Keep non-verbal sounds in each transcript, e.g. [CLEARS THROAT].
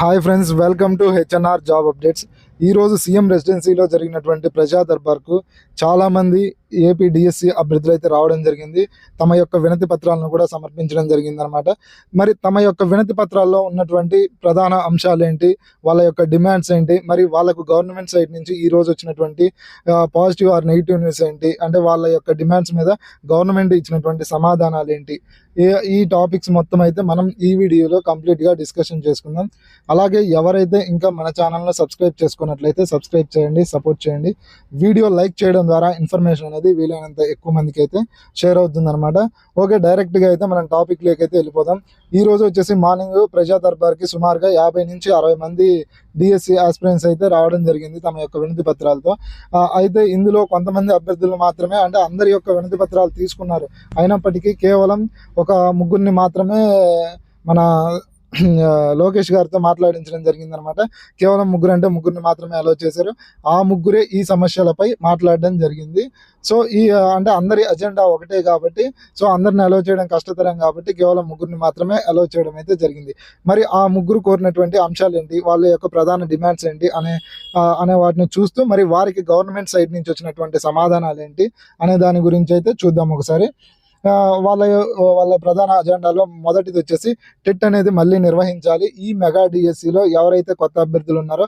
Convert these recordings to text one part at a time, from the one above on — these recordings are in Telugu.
hi friends welcome to HNR job updates ఈరోజు సీఎం రెసిడెన్సీలో జరిగినటువంటి ప్రజా దర్బార్కు చాలామంది ఏపీ డిఎస్సి అభ్యర్థులు అయితే రావడం జరిగింది. తమ యొక్క వినతి పత్రాలను కూడా సమర్పించడం జరిగింది అనమాట మరి తమ యొక్క వినతి పత్రాల్లో ఉన్నటువంటి ప్రధాన అంశాలు ఏంటి? వాళ్ళ యొక్క డిమాండ్స్ ఏంటి? మరి వాళ్ళకు గవర్నమెంట్ సైడ్ నుంచి ఈ రోజు వచ్చినటువంటి పాజిటివ్ ఆర్ నెగిటివ్ న్యూస్ ఏంటి? అంటే వాళ్ళ యొక్క డిమాండ్స్ మీద గవర్నమెంట్ ఇచ్చినటువంటి సమాధానాలు ఏంటి? ఈ- ఈ టాపిక్స్ మొత్తం అయితే మనం ఈ వీడియోలో కంప్లీట్గా డిస్కషన్ చేసుకుందాం. అలాగే ఎవరైతే ఇంకా మన ఛానల్లో సబ్స్క్రైబ్ చేసుకున్నట్లయితే సబ్స్క్రైబ్ చేయండి సపోర్ట్ చేయండి. వీడియో లైక్ చేయడం ద్వారా ఇన్ఫర్మేషన్ అనేది వీలైనంత ఎక్కువ మందికి అయితే షేర్ అవుతుంది అనమాట ఓకే డైరెక్ట్గా అయితే మనం టాపిక్లోకి అయితే వెళ్ళిపోదాం. ఈ రోజు వచ్చేసి మార్నింగ్ ప్రజా దర్బార్కి సుమారుగా యాభై నుంచి అరవై మంది డిఎస్సి ఆస్పిరెంట్స్ అయితే రావడం జరిగింది తమ యొక్క వినతి పత్రాలతో. అయితే ఇందులో కొంతమంది అభ్యర్థులు మాత్రమే అంటే అందరి యొక్క వినతి పత్రాలు తీసుకున్నారు. అయినప్పటికీ కేవలం ఒక ముగ్గురిని మాత్రమే మన లోకేష్ గారితో మాట్లాడించడం జరిగిందనమాట. కేవలం ముగ్గురు అంటే ముగ్గురిని మాత్రమే అలో చేశారు. ఆ ముగ్గురే ఈ సమస్యలపై మాట్లాడడం జరిగింది. సో ఈ అంటే అందరి అజెండా ఒకటే కాబట్టి సో అందరిని అలో చేయడం కష్టతరం కాబట్టి కేవలం ముగ్గురిని మాత్రమే అలో చేయడం అయితే జరిగింది. మరి ఆ ముగ్గురు కోరినటువంటి అంశాలు ఏంటి? వాళ్ళ యొక్క ప్రధాన డిమాండ్స్ ఏంటి? అనే అనే వాటిని చూస్తూ మరి వారికి గవర్నమెంట్ సైడ్ నుంచి వచ్చినటువంటి సమాధానాలు ఏంటి? అనే దాని గురించి అయితే చూద్దాం ఒకసారి. వాళ్ళ వాళ్ళ ప్రధాన అజెండాలో మొదటిది వచ్చేసి టెట్ అనేది మళ్ళీ నిర్వహించాలి. ఈ మెగా డిఎస్సిలో ఎవరైతే కొత్త అభ్యర్థులు ఉన్నారో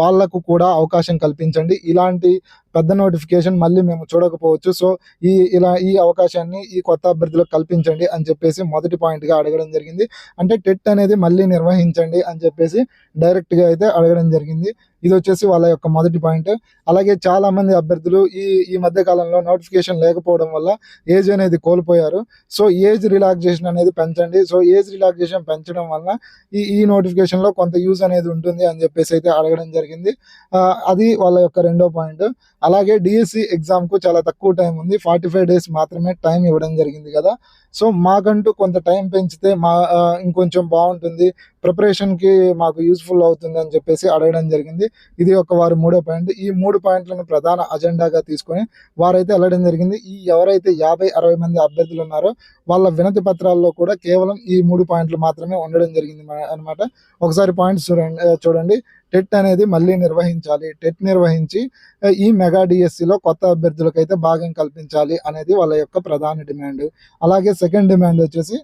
వాళ్ళకు కూడా అవకాశం కల్పించండి. ఇలాంటి పెద్ద నోటిఫికేషన్ మళ్ళీ మేము చూడకపోవచ్చు. సో ఈ ఇలా ఈ అవకాశాన్ని ఈ కొత్త అభ్యర్థులకు కల్పించండి అని చెప్పేసి మొదటి పాయింట్గా అడగడం జరిగింది. అంటే టెట్ అనేది మళ్ళీ నిర్వహించండి అని చెప్పేసి డైరెక్ట్గా అయితే అడగడం జరిగింది. ఇది వచ్చేసి వాళ్ళ యొక్క మొదటి పాయింట్. అలాగే చాలా మంది అభ్యర్థులు ఈ ఈ మధ్య కాలంలో నోటిఫికేషన్ లేకపోవడం వల్ల ఏజ్ అనేది కోల్పోయారు. సో ఏజ్ రిలాక్సేషన్ అనేది పెంచండి. సో ఏజ్ రిలాక్సేషన్ పెంచడం వల్ల ఈ ఈ నోటిఫికేషన్లో కొంత యూజ్ అనేది ఉంటుంది అని చెప్పేసి అయితే అడగడం జరిగింది జరిగింది. అది వాళ్ళ యొక్క రెండో పాయింట్. అలాగే డిఎస్సి ఎగ్జామ్కు చాలా తక్కువ టైం ఉంది. ఫార్టీ ఫైవ్ డేస్ మాత్రమే టైం ఇవ్వడం జరిగింది కదా. సో మాకంటూ కొంత టైం పెంచితే మా ఇంకొంచెం బాగుంటుంది. ప్రిపరేషన్కి మాకు యూస్ఫుల్ అవుతుంది అని చెప్పేసి అడగడం జరిగింది. ఇది ఒక వారు మూడో పాయింట్. ఈ మూడు పాయింట్లను ప్రధాన అజెండాగా తీసుకొని వారైతే వెళ్ళడం జరిగింది. ఈ ఎవరైతే యాభై అరవై మంది అభ్యర్థులు ఉన్నారో వాళ్ళ వినతి పత్రాల్లో కూడా కేవలం ఈ మూడు పాయింట్లు మాత్రమే ఉండడం జరిగింది అనమాట ఒకసారి పాయింట్స్ చూడండి చూడండి. టెట్ అనేది మళ్ళీ నిర్వహించాలి. టెట్ నిర్వహించి ఈ మెగా డిఎస్సిలో కొత్త అభ్యర్థులకైతే భాగం కల్పించాలి అనేది వాళ్ళ యొక్క ప్రధాన డిమాండ్. అలాగే సెకండ్ డిమాండ్ వచ్చేసి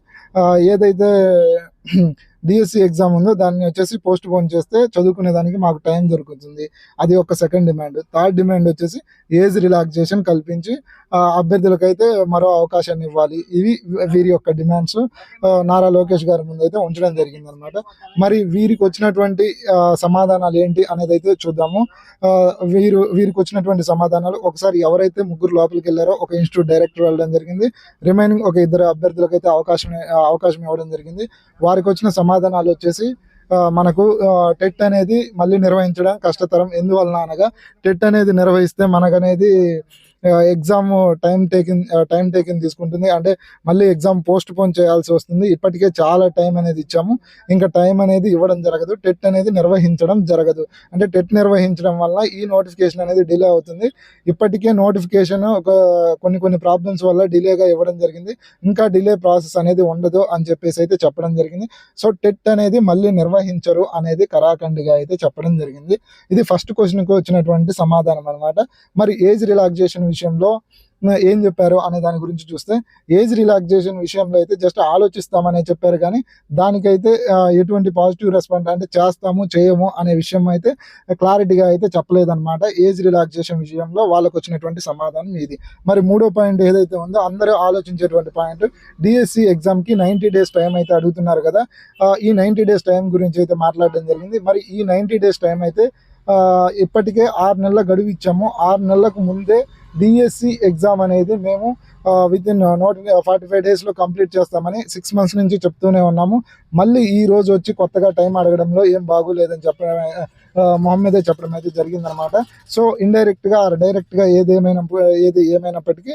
ఏదైతే [CLEARS THROAT] డిఎస్సి ఎగ్జామ్ ఉందో దాన్ని వచ్చేసి పోస్ట్ పోన్ చేస్తే చదువుకునే దానికి మాకు టైం దొరుకుతుంది. అది ఒక సెకండ్ డిమాండ్. థర్డ్ డిమాండ్ వచ్చేసి ఏజ్ రిలాక్సేషన్ కల్పించి అభ్యర్థులకైతే మరో అవకాశాన్ని ఇవ్వాలి. ఇవి వీరి యొక్క డిమాండ్స్ నారా లోకేష్ గారి ముందు అయితే ఉంచడం జరిగింది అనమాట మరి వీరికి వచ్చినటువంటి సమాధానాలు ఏంటి అనేది అయితే చూద్దాము. వీరు వీరు వీరికి వచ్చినటువంటి సమాధానాలు ఒకసారి ఎవరైతే ముగ్గురు లోపలికి వెళ్ళారో ఒక ఇన్స్టిట్యూట్ డైరెక్టర్ వెళ్ళడం జరిగింది. రిమైనింగ్ ఒక ఇద్దరు అభ్యర్థులకు అయితే అవకాశం అవకాశం ఇవ్వడం జరిగింది. వారికి వచ్చిన సమాధానాలు వచ్చేసి మనకు టెట్ అనేది మళ్ళీ నిర్వహించడం కష్టతరం. ఎందువలన అనగా టెట్ అనేది నిర్వహిస్తే మనకనేది exam time taking time taking తీసుకుంటుంది. అంటే మళ్ళీ ఎగ్జామ్ పోస్ట్ పోన్ చేయాల్సి వస్తుంది. ఇప్పటికే చాలా టైం అనేది ఇచ్చాము. ఇంకా టైం అనేది ఇవ్వడం జరగదు. టెట్ అనేది నిర్వహించడం జరగదు. అంటే టెట్ నిర్వహించడం వల్ల ఈ నోటిఫికేషన్ అనేది డిలే అవుతుంది. ఇప్పటికే నోటిఫికేషన్ ఒక కొన్ని కొన్ని ప్రాబ్లమ్స్ వల్ల డిలేగా ఇవ్వడం జరిగింది. ఇంకా డిలే ప్రాసెస్ అనేది ఉండదు అని చెప్పేసి అయితే చెప్పడం జరిగింది. సో టెట్ అనేది మళ్ళీ నిర్వహించరు అనేది కరాఖండిగా అయితే చెప్పడం జరిగింది. ఇది ఫస్ట్ క్వశ్చన్కి వచ్చినటువంటి సమాధానం అనమాట మరి ఏజ్ రిలాక్సేషన్ విషయంలో ఏం చెప్పారు అనే దాని గురించి చూస్తే ఏజ్ రిలాక్సేషన్ విషయంలో అయితే జస్ట్ ఆలోచిస్తామనే చెప్పారు కానీ దానికైతే ఎటువంటి పాజిటివ్ రెస్పాన్స్ అంటే చేస్తాము చేయము అనే విషయం అయితే క్లారిటీగా అయితే చెప్పలేదన్నమాట. ఏజ్ రిలాక్సేషన్ విషయంలో వాళ్ళకు వచ్చినటువంటి సమాధానం ఇది. మరి మూడో పాయింట్ ఏదైతే ఉందో అందరూ ఆలోచించేటువంటి పాయింట్ డిఎస్సి ఎగ్జామ్కి నైంటీ డేస్ టైం అయితే అడుగుతున్నారు కదా ఈ నైంటీ డేస్ టైం గురించి అయితే మాట్లాడడం జరిగింది. మరి ఈ నైంటీ డేస్ టైం అయితే ఇప్పటికే ఆరు నెలల గడువు ఇచ్చాము. ఆరు నెలలకు ముందే డిఎస్సి ఎగ్జామ్ అనేది మేము within note forty five డేస్లో కంప్లీట్ చేస్తామని సిక్స్ మంత్స్ నుంచి చెప్తూనే ఉన్నాము. మళ్ళీ ఈ రోజు వచ్చి కొత్తగా టైం అడగడంలో ఏం బాగోలేదని చెప్పడం ఆ, మొహమ్మదే చెప్పడం అయితే జరిగిందనమాట. సో ఇండైరెక్ట్గా డైరెక్ట్గా ఏదేమైనా ఏది ఏమైనప్పటికీ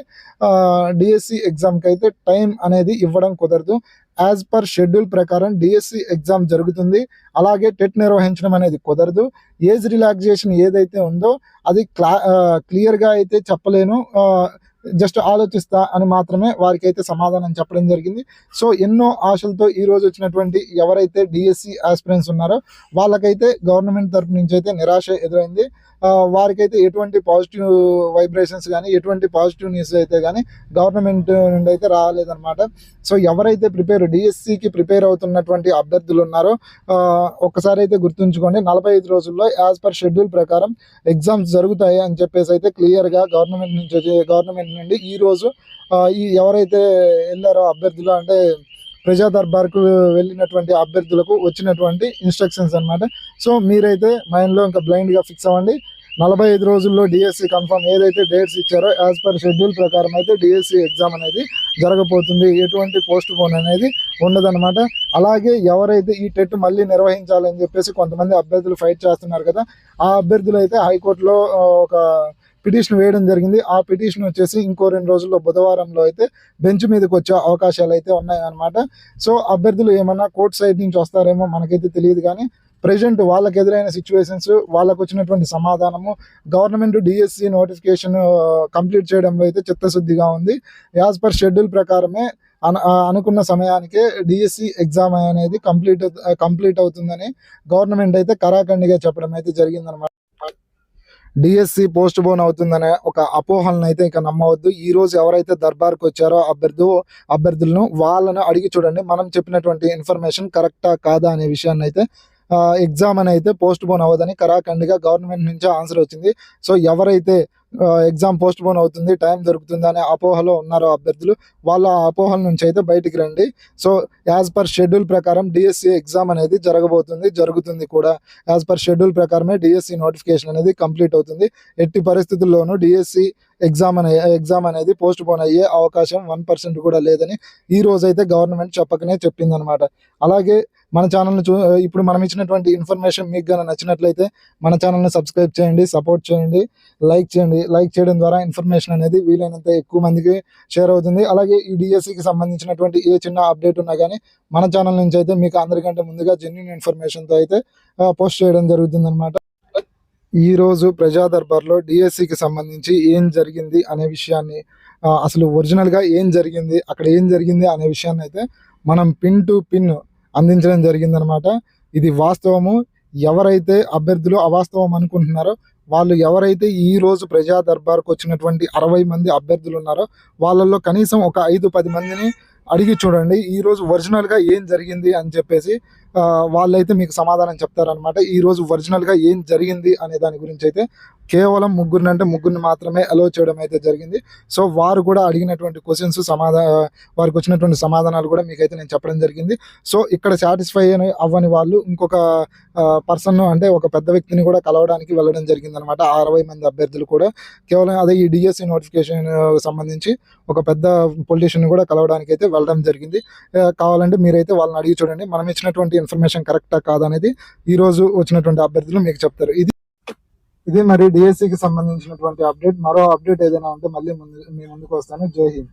డిఎస్సి ఎగ్జామ్కి అయితే టైం అనేది ఇవ్వడం కుదరదు. యాజ్ పర్ షెడ్యూల్ ప్రకారం డిఎస్సి ఎగ్జామ్ జరుగుతుంది. అలాగే టెట్ నిర్వహించడం అనేది కుదరదు. ఏజ్ రిలాక్సేషన్ ఏదైతే ఉందో అది క్లా క్లియర్గా అయితే చెప్పలేను. జస్ట్ ఆలోచిస్తా అని మాత్రమే వారికి అయితే సమాధానం చెప్పడం జరిగింది. సో ఎన్నో ఆశలతో ఈ రోజు వచ్చినటువంటి ఎవరైతే డిఎస్సి ఆస్పిరెంట్స్ ఉన్నారో వాళ్ళకైతే గవర్నమెంట్ తరఫు నుంచి అయితే నిరాశ ఎదురైంది. వారికైతే ఎటువంటి పాజిటివ్ వైబ్రేషన్స్ కానీ ఎటువంటి పాజిటివ్ న్యూస్ అయితే కానీ గవర్నమెంట్ నుండి అయితే రాలేదన్నమాట. సో ఎవరైతే ప్రిపేర్ డిఎస్సికి ప్రిపేర్ అవుతున్నటువంటి అభ్యర్థులు ఉన్నారో ఒక్కసారి అయితే గుర్తుంచుకోండి. నలభై ఐదు రోజుల్లో యాజ్ పర్ షెడ్యూల్ ప్రకారం ఎగ్జామ్స్ జరుగుతాయి అని చెప్పేసి అయితే క్లియర్గా గవర్నమెంట్ నుంచి వచ్చే- గవర్నమెంట్ నుండి ఈ రోజు ఈ ఎవరైతే వెళ్ళారో అభ్యర్థులు అంటే ప్రజా దర్బార్కు వెళ్ళినటువంటి అభ్యర్థులకు వచ్చినటువంటి ఇన్స్ట్రక్షన్స్ అనమాట సో మీరైతే మైండ్లో ఇంకా బ్లైండ్గా ఫిక్స్ అవ్వండి. నలభై ఐదు రోజుల్లో డిఎస్సి కన్ఫర్మ్ ఏదైతే డేట్స్ ఇచ్చారో యాజ్ పర్ షెడ్యూల్ ప్రకారం అయితే డిఎస్సి ఎగ్జామ్ అనేది జరగబోతుంది. ఎటువంటి పోస్ట్ పోన్ అనేది ఉండదన్నమాట. అలాగే ఎవరైతే ఈ టెట్ మళ్ళీ నిర్వహించాలని చెప్పేసి కొంతమంది అభ్యర్థులు ఫైట్ చేస్తున్నారు కదా ఆ అభ్యర్థులు అయితే హైకోర్టులో ఒక పిటిషన్ వేయడం జరిగింది. ఆ పిటిషన్ వచ్చేసి ఇంకో రెండు రోజుల్లో బుధవారంలో అయితే బెంచ్ మీదకి వచ్చే అవకాశాలు అయితే ఉన్నాయన్నమాట. సో అభ్యర్థులు ఏమన్నా కోర్ట్ సైడ్ నుంచి వస్తారేమో మనకైతే తెలియదు కానీ ప్రజెంట్ వాళ్ళకి ఎదురైన సిచ్యువేషన్స్ వాళ్ళకు వచ్చినటువంటి సమాధానము గవర్నమెంట్ డిఎస్సి నోటిఫికేషన్ కంప్లీట్ చేయడంలో అయితే చిత్తశుద్ధిగా ఉంది. యాజ్ పర్ షెడ్యూల్ ప్రకారమే అను అనుకున్న సమయానికే డిఎస్సి ఎగ్జామ్ అనేది కంప్లీట్ కంప్లీట్ అవుతుందని గవర్నమెంట్ అయితే కరాఖండిగా చెప్పడం అయితే జరిగిందనమాట డిఎస్సి పోస్ట్ పోన్ అవుతుందనే ఒక అపోహలను అయితే ఇక నమ్మవద్దు. ఈ రోజు ఎవరైతే దర్బార్కి వచ్చారో అభ్యర్థు అభ్యర్థులను వాళ్ళను అడిగి చూడండి. మనం చెప్పినటువంటి ఇన్ఫర్మేషన్ కరెక్టా కాదా అనే విషయాన్ని అయితే ఎగ్జామ్ అని అయితే పోస్ట్ పోన్ అవ్వదని కరాఖండిగా గవర్నమెంట్ నుంచి ఆన్సర్ వచ్చింది. సో ఎవరైతే ఎగ్జామ్ పోస్ట్ పోన్ అవుతుంది టైం దొరుకుతుంది అనే అపోహలో ఉన్నారో అభ్యర్థులు వాళ్ళ అపోహల నుంచి అయితే బయటికి రండి. సో యాజ్ పర్ షెడ్యూల్ ప్రకారం డిఎస్సి ఎగ్జామ్ అనేది జరగబోతుంది జరుగుతుంది కూడా. యాజ్ పర్ షెడ్యూల్ ప్రకారమే డిఎస్సి నోటిఫికేషన్ అనేది కంప్లీట్ అవుతుంది. ఎట్టి పరిస్థితుల్లోనూ డిఎస్సి ఎగ్జామ్ అనే ఎగ్జామ్ అనేది పోస్ట్ పోన్ అయ్యే అవకాశం వన్ పర్సెంట్ కూడా లేదని ఈ రోజైతే గవర్నమెంట్ చెప్పకనే చెప్పింది అనమాట అలాగే మన ఛానల్ని చూ ఇప్పుడు మనం ఇచ్చినటువంటి ఇన్ఫర్మేషన్ మీకు కానీ నచ్చినట్లయితే మన ఛానల్ని సబ్స్క్రైబ్ చేయండి సపోర్ట్ చేయండి లైక్ చేయండి. లైక్ చేయడం ద్వారా ఇన్ఫర్మేషన్ అనేది వీలైనంత ఎక్కువ మందికి షేర్ అవుతుంది. అలాగే ఈ డిఎస్సికి సంబంధించినటువంటి ఏ చిన్న అప్డేట్ ఉన్నా కానీ మన ఛానల్ నుంచి అయితే మీకు అందరికంటే ముందుగా జెన్యున్ ఇన్ఫర్మేషన్తో అయితే పోస్ట్ చేయడం జరుగుతుంది అనమాట ఈ రోజు ప్రజా దర్బార్లో డిఎస్సికి సంబంధించి ఏం జరిగింది అనే విషయాన్ని అసలు ఒరిజినల్గా ఏం జరిగింది అక్కడ ఏం జరిగింది అనే విషయాన్ని అయితే మనం పిన్ టు పిన్ అందించడం జరిగిందనమాట. ఇది వాస్తవము. ఎవరైతే అభ్యర్థులు అవాస్తవం అనుకుంటున్నారో వాళ్ళు ఎవరైతే ఈ రోజు ప్రజా దర్బార్కు వచ్చినటువంటి అరవై మంది అభ్యర్థులు ఉన్నారో వాళ్ళల్లో కనీసం ఒక ఐదు పది మందిని అడిగి చూడండి. ఈరోజు ఒరిజినల్గా ఏం జరిగింది అని చెప్పేసి వాళ్ళైతే మీకు సమాధానం చెప్తారనమాట ఈ రోజు ఒరిజినల్గా ఏం జరిగింది అనే దాని గురించి అయితే కేవలం ముగ్గురిని అంటే ముగ్గురిని మాత్రమే అలో చేయడం అయితే జరిగింది. సో వారు కూడా అడిగినటువంటి క్వశ్చన్స్ సమాధాన వారికి వచ్చినటువంటి సమాధానాలు కూడా మీకైతే నేను చెప్పడం జరిగింది. సో ఇక్కడ సాటిస్ఫై అవ్వని వాళ్ళు ఇంకొక పర్సన్ అంటే ఒక పెద్ద వ్యక్తిని కూడా కలవడానికి వెళ్ళడం జరిగింది అనమాట అరవై మంది అభ్యర్థులు కూడా. కేవలం అదే ఈ డిఎస్సి నోటిఫికేషన్ సంబంధించి ఒక పెద్ద పొలిటీషియన్ కూడా కలవడానికి అయితే వెళ్ళడం జరిగింది. కావాలంటే మీరైతే వాళ్ళని అడిగి చూడండి. మనం ఇచ్చినటువంటి ఇన్ఫర్మేషన్ కరెక్టా కాదనేది ఈ రోజు వచ్చినటువంటి అభ్యర్థులు మీకు చెప్తారు. ఇది ఇది మరి డిఎస్సికి సంబంధించినటువంటి అప్డేట్ మరో అప్డేట్ ఏదైనా ఉంటే మళ్ళీ ముందు మీ ముందుకు వస్తాను. జై హింద్.